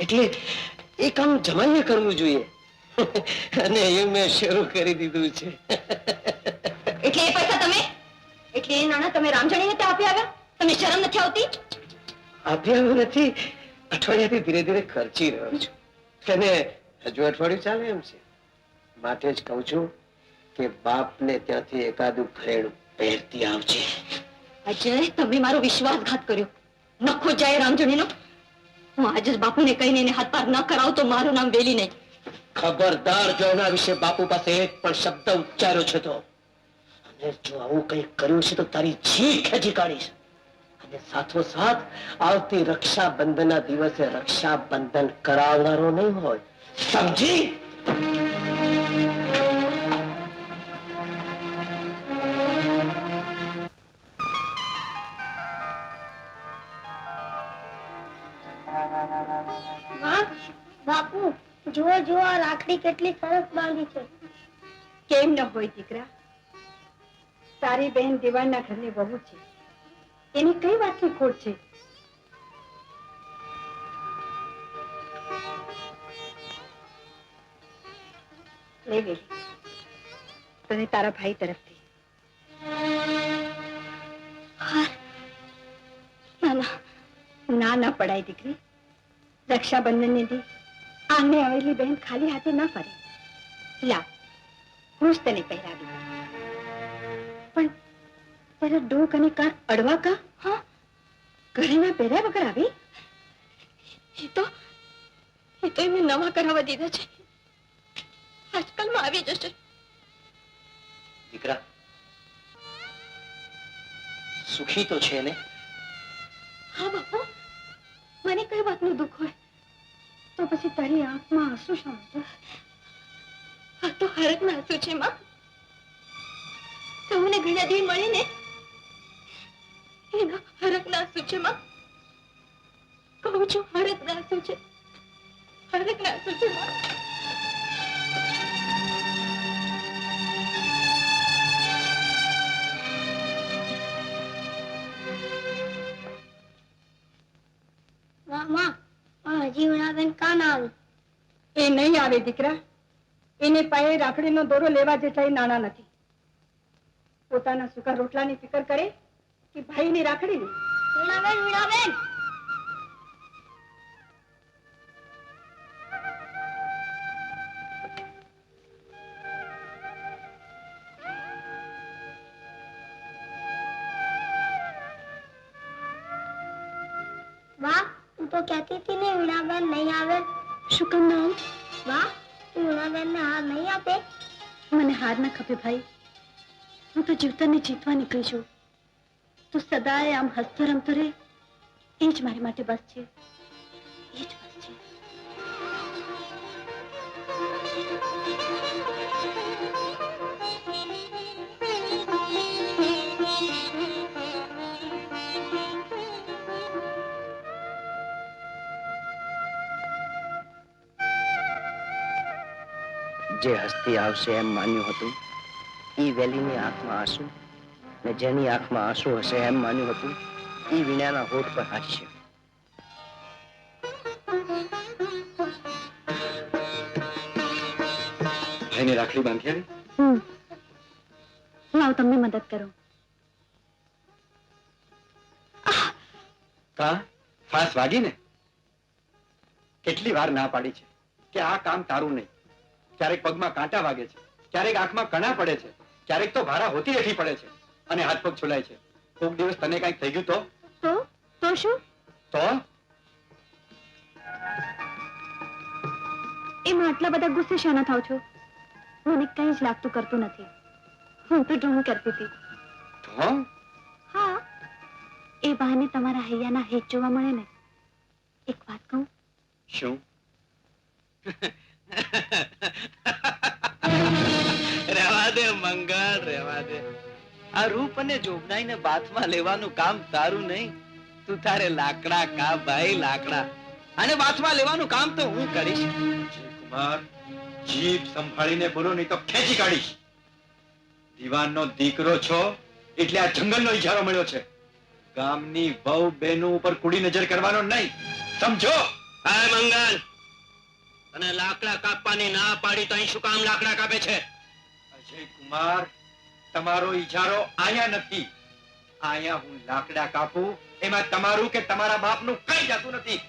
એટલે એ કામ જમાઈને કરવું જોઈએ. અને એ મેં શરૂ કરી દીધું છે. એટલે એ પૈસા તમે? એટલે એ નાણા તમે રામજણીને ત્યાં આપી આવ્યા? તમને શરમ નથી આવતી? આપ્યા નથી. અઠવાડિયાથી ધીરે ધીરે ખર્ચી રહ્યો છું. અને હજુ અઠવાડિયું ચાલે એમ છે? માટે જ કહું છું કે બાપને ત્યાંથી એકાદું ઘરેણું પહેરતી આવજે. અજય તમે મારો વિશ્વાસઘાત કર્યો. નખો જાય રામજણીનો હું આજે બાપુને કહીને એને હાથ પાર ન કરાવ તો મારું નામ વેલી નહીં. ખબરદાર જો એના વિશે બાપુ પાસે એક પણ શબ્દ ઉચ્ચાર્યો છે તો, અને જો આવું કંઈક કર્યું છે તો તારી જી ખેંચી કાઢીશ. અને સાથોસાથ આવતી રક્ષાબંધનના દિવસે રક્ષાબંધન કરાવનારો નહીં હોય. સમજી? બાપુ જુઓ જુઓ આ રાખડી કેટલી સરસ બાંધી છે. કેમ ન હોય દીકરા? તારી બહેન દિવાળના ઘરની બહુ છે. એની કઈ વાતની ખોટ છે? લે. તને તારા ભાઈ તરફથી. ના ના પડાય દીકરી. રક્ષાબંધન દી આંગણે આવેલી બહેન ખાલી હાથે ના ફરે. લા હું જ તને પહેરાવી પણ તારા ડોક અને કાર અડવા કા? હા. ઘરેણા પહેર્યા વગર આવી? એ તો એ તો એમને નવા કરાવવા દીધા છે. આજકાલમાં આવી જશે. દીકરા સુખી તો છે ને? હા બાપુ મને કઈ તો પછી તારી આંખમાં આંસુ શા આ તો હરકના આંસુ છે માં. તમને ઘણા દી મળીને એના હરકના આંસુ છે માં. કહું છું હરકના આંસુ છે. હરકના આંસુ છે માં. માં પણ હજી ઉણાબેન કાન આવી. એ નહીં આવે દીકરા. એને પાસે રાખડીનો દોરો લેવા જેટલા નાણા નથી. પોતાના સુકા રોટલાની ફિકર કરે કે ભાઈની રાખડીની. વીણાબેન વીણાબેન! કહેતી હતી ને વીણાબેન નહીં આવે. શું કામ ના વાહ તું વીણાબેન ને હાર નહીં આપે? મને હાર ના ખપે ભાઈ. હું તો જીવતરને જીતવા નીકળી છું. તું સદાય આમ હસતો રમતો રહે એ જ મારી માટે બસ છે. એ જ જે હસ્તી આવશે એમ માન્યું હતું એ વેલીની આંખમાં આંસુ ને જેની આંખમાં આંસુ હશે એમ માન્યું હતું એ વીણાના હોઠ પર હાસ્ય ભાઈને રાખડી બાંધી આવી તમને મદદ કરું. કા? ફાસ વાગી ને? કેટલી વાર ના પાડી છે કે આ કામ તારું નહીં. ક્યારેક પગમાં કાંટા વાગે છે ક્યારેક આંખમાં કણા પડે છે ક્યારેક તો ભારા હોતી રેઠી પડે છે અને હાથ પગ છોલાય છે. કોક દિવસ તને કંઈક થઈ ગયું તો? તો? તો શું? તો? એમાં આટલા બધા ગુસ્સે શાના થાવ છો? મને કઈ જ લાગતું કરતું નથી. હું તો ડ્રોઈંગ કરતી હતી. તો? હા. એ બહાને તમારા હૈયાના હેત જોવા મળે ને. એક વાત કહું? શું? રહેવા દે મંગળ રહેવા દે. આ રૂપ અને જોગનાઈને બાથમાં લેવાનું કામ તારું નહીં. તું તારે લાકડા કા ભાઈ લાકડા. અને બાથમાં લેવાનું કામ તો હું કરીશ. કુમાર જીભ સંભાળીને બોલો નહીં તો ખેંચી કાઢીશ. દીવાનનો દીકરો છો એટલે આ જંગલનો ઇજારો મળ્યો છે. ગામની વહુ બહેનો ઉપર કુડી નજર કરવાનો નહીં. સમજો? હા મંગલ તને લાકડા કાપવાની ના પાડી તો અહીં શું કામ લાકડા કાપે છે? અજય કુમાર, તમારો ઈજારો આયા નથી. આયા હું લાકડા કાપું, એમાં તમારું કે તમારા બાપનું કઈ જતું નથી.